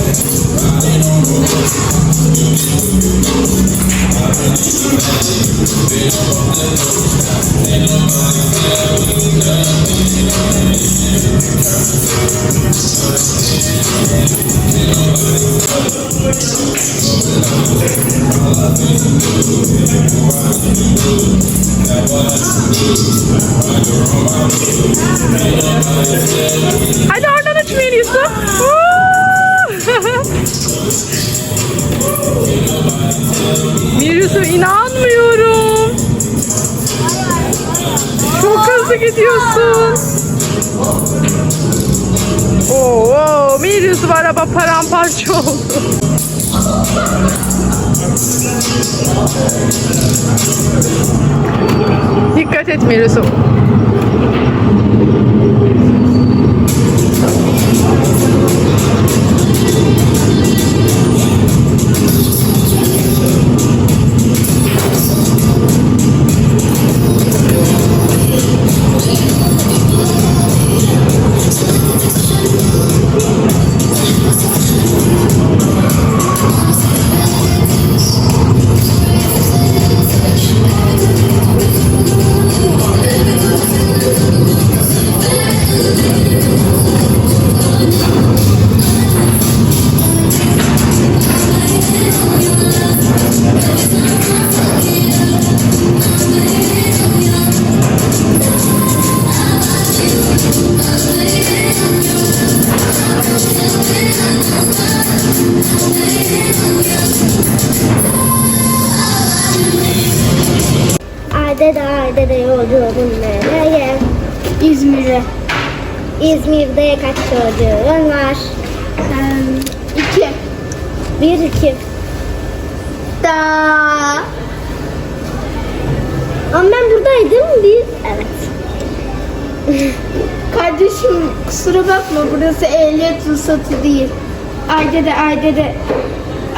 i don't Hadi oradan açmayı Yusuf. Yusuf inanmıyorum. Çok hızlı gidiyorsun. Oo, Mir Yusuf araba paramparça oldu. Dikkat et Mir Ayda da yolculuğun nereye? İzmir'e. İzmir'de kaç çocuğun var? iki. Bir iki. Da. Ama ben buradaydım bir. Evet. Kardeşim kusura bakma burası ehliyet ruhsatı değil. Ayda da ayda da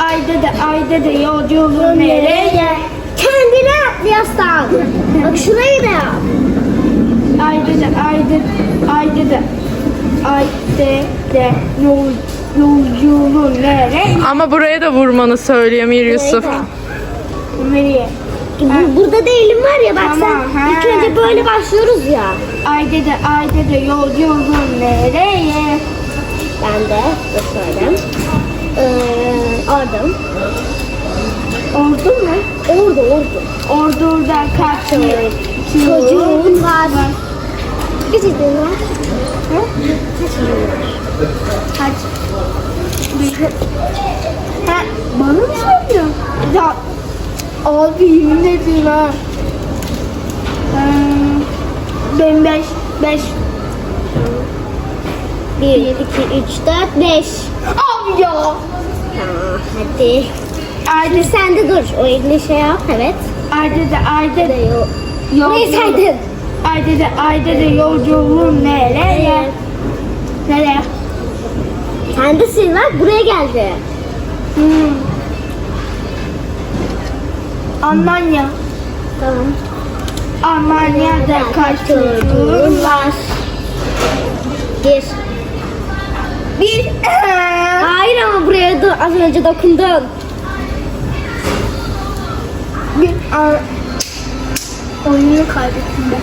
ayda da ayda da yolculuğun nereye? Kendine at yaslan. Bak şurayı da yap. Ayda da ayda ayda da ayda da yol, yolculuğun nereye? Ama buraya da vurmanı söylüyor Mir Yusuf. Da. Nereye? Bu- Burada değilim var ya bak Tamam, sen ha. ilk önce böyle başlıyoruz ya. Ayda da ayda da yolculuğun nereye? Ben de dur şöyle. Ee, orada. Ordu mu? Orada orada. Ordu'dan kaç yıl? Çocuğun var. Kaç çocuğun var? Kaç? Kaç? Ha, bana mı söylüyorsun? Ya abi yemin ederim ha. Hmm, ben beş, beş. Bir, iki, üç, dört, beş. Abi ya. Hadi. Ayda, Sen de dur. O elini şey yap. Evet. ayda da ayda da Burayı Burayı yolculuğun. saydın. Ayda da ayda da yolculuğun nereye? Nereye? Sen de sil bak buraya geldi. Hmm. Almanya. Tamam. Almanya'da kaç çocuğun var? Az önce dokundun. Bir. Oyunu kaybettim ben.